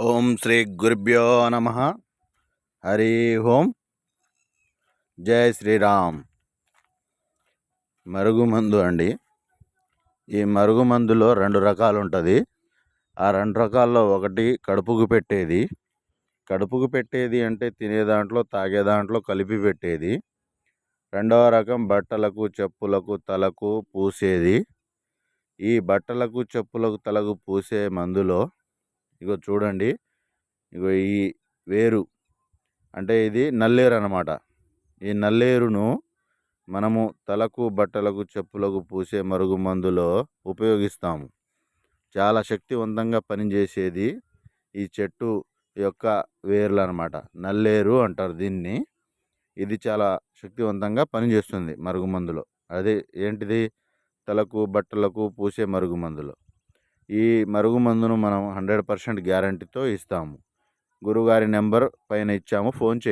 ఓం శ్రీ గురుభ్యో నమ. హరి ఓం. జై శ్రీరామ్. మరుగుమందు అండి. ఈ మరుగుమందులో రెండు రకాలు ఉంటుంది ఆ రెండు రకాల్లో ఒకటి కడుపుకు పెట్టేది. కడుపుకు పెట్టేది అంటే తినే దాంట్లో తాగే దాంట్లో కలిపి పెట్టేది. రెండవ రకం బట్టలకు చెప్పులకు తలకు పూసేది. ఈ బట్టలకు చెప్పులకు తలకు పూసే మందులో ఇగో చూడండి. ఇగో ఈ వేరు. అంటే ఇది నల్లేరు అనమాట ఈ నల్లేరును మనము తలకు బట్టలకు చెప్పులకు పూసే మరుగు మందులో ఉపయోగిస్తాము. చాలా శక్తివంతంగా పనిచేసేది ఈ చెట్టు యొక్క వేర్లు అనమాట నల్లేరు అంటారు దీన్ని. ఇది చాలా శక్తివంతంగా పనిచేస్తుంది మరుగుమందులో అదే ఏంటిది? తలకు బట్టలకు పూసే మరుగుమందులో ఈ మరుగుమందును మనం హండ్రెడ్ పర్సెంట్ గ్యారంటీతో ఇస్తాము. గురుగారి నెంబర్ పైన ఇచ్చాము ఫోన్ చే